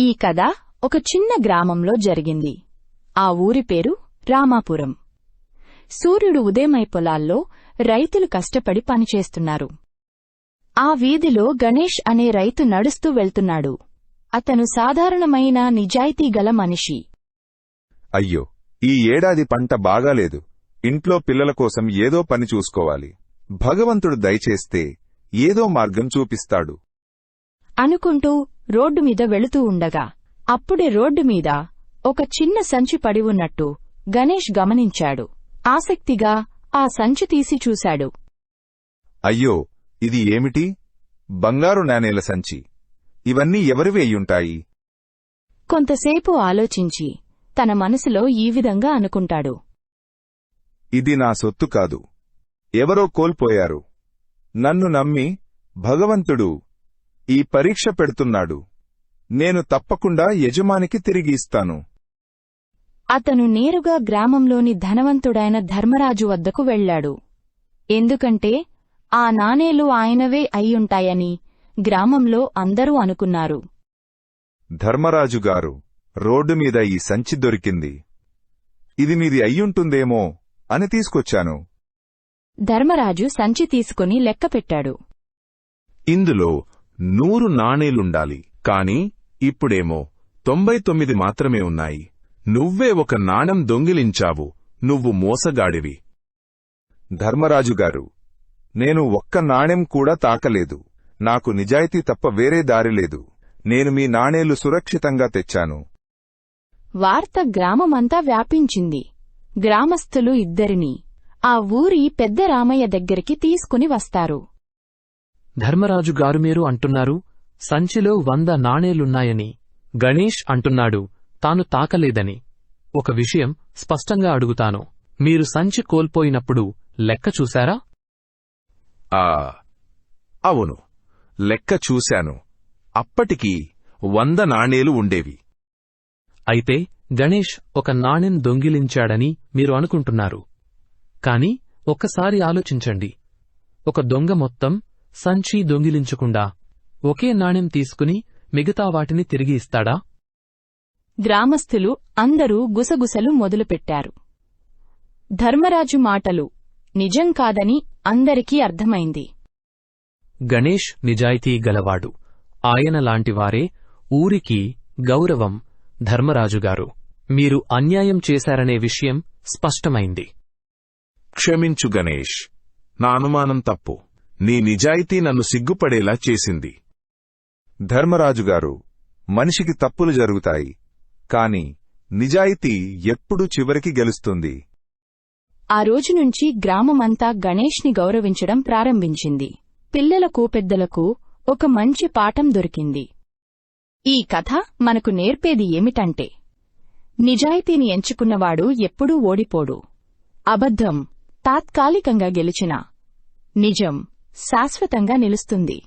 ఈ కథ ఒక చిన్న గ్రామంలో జరిగింది. ఆ ఊరి పేరు రామాపురం. సూర్యుడు ఉదయమై పొలాల్లో రైతులు కష్టపడి పనిచేస్తున్నారు. ఆ వీధిలో గణేష్ అనే రైతు నడుస్తూ వెళ్తున్నాడు. అతను సాధారణమైన నిజాయితీగల మనిషి. అయ్యో ఈ ఏడాది పంట బాగాలేదు. ఇంట్లో పిల్లల కోసం ఏదో పని చూసుకోవాలి. భగవంతుడు దయచేస్తే ఏదో మార్గం చూపిస్తాడు. అనుకుంటూ రోడ్డు మీద వెళుతూ ఉండగా అప్పుడే రోడ్డు మీద ఒక చిన్న సంచి పడి ఉన్నట్టు గణేష్ గమనించాడు. ఆసక్తిగా ఆ సంచి తీసి చూశాడు. అయ్యో ఇది ఏమిటి? బంగారు నాణేల సంచి. ఇవన్నీ ఎవరివి అయ్యుంటాయి? కొంతసేపు ఆలోచించి తన మనసులో ఈ విధంగా అనుకుంటాడు. ఇది నా సొత్తు కాదు. ఎవరో కోల్పోయారు. నన్ను నమ్మి భగవంతుడు ఈ పరీక్ష పెడుతున్నాడు. నేను తప్పకుండా యజమానికి తిరిగి ఇస్తాను. అతను నేరుగా గ్రామంలోని ధనవంతుడైన ధర్మరాజు వద్దకు వెళ్ళాడు. ఎందుకంటే ఆ నాణేలు ఆయనవే అయ్యుంటాయని గ్రామంలో అందరూ అనుకున్నారు. ధర్మరాజు గారు రోడ్డు మీద ఈ సంచి దొరికింది. ఇది మీది అయ్యుంటుందేమో అని తీసుకొచ్చాను. ధర్మరాజు సంచి తీసుకుని లెక్కపెట్టాడు. ఇందులో నూరు నాణేలుండాలి. కాని ఇప్పుడేమో తొంభై తొమ్మిది మాత్రమే ఉన్నాయి. నువ్వే ఒక నాణెం దొంగిలించావు. నువ్వు మోసగాడివి. ధర్మరాజుగారు నేను ఒక్క నాణెం కూడా తాకలేదు. నాకు నిజాయితీ తప్ప వేరే దారి లేదు. నేను మీ నాణేలు సురక్షితంగా తెచ్చాను. వార్త గ్రామమంతా వ్యాపించింది. గ్రామస్థులు ఇద్దరినీ ఆ ఊరి పెద్ద రామయ్య దగ్గరికి తీసుకుని వస్తారు. ధర్మరాజు గారు మీరు అంటున్నారు సంచిలో వంద నాణేలున్నాయని. గణేష్ అంటున్నాడు తాను తాకలేదని. ఒక విషయం స్పష్టంగా అడుగుతాను మీరు సంచి కోల్పోయినప్పుడు లెక్క చూశారా? ఆ అవును లెక్క చూశాను. అప్పటికి వంద నాణేలు ఉండేవి. అయితే గణేష్ ఒక నాణెం దొంగిలించాడని మీరు అనుకుంటున్నారు. కాని ఒక్కసారి ఆలోచించండి. ఒక దొంగ మొత్తం సంచి దొంగిలించకుండా ఒకే నాణెం తీసుకుని మిగతా వాటిని తిరిగి ఇస్తాడా? గ్రామస్థులు అందరూ గుసగుసలు మొదలుపెట్టారు. ధర్మరాజు మాటలు నిజం కాదని అందరికీ అర్థమైంది. గణేష్ నిజాయితీ గలవాడు. ఆయన లాంటివారే ఊరికి గౌరవం ధర్మరాజుగారు. మీరు అన్యాయం చేశారనే విషయం స్పష్టమైంది. క్షమించు గణేష్. నా అనుమానం తప్పు. నీ నిజాయితీ నన్ను సిగ్గుపడేలా చేసింది. ధర్మరాజు గారు మనిషికి తప్పులు జరుగుతాయి కాని నిజాయితీ ఎప్పుడూ చివరికి గెలుస్తుంది. ఆ రోజు నుంచి గ్రామమంతా గణేష్ని గౌరవించడం ప్రారంభించింది. పిల్లలకు పెద్దలకు ఒక మంచి పాఠం దొరికింది. ఈ కథ మనకు నేర్పేది ఏమిటంటే నిజాయితీని ఎంచుకున్నవాడు ఎప్పుడూ ఓడిపోడు. అబద్ధం తాత్కాలికంగా గెలిచినా నిజం. శాశ్వతంగా నిలుస్తుంది.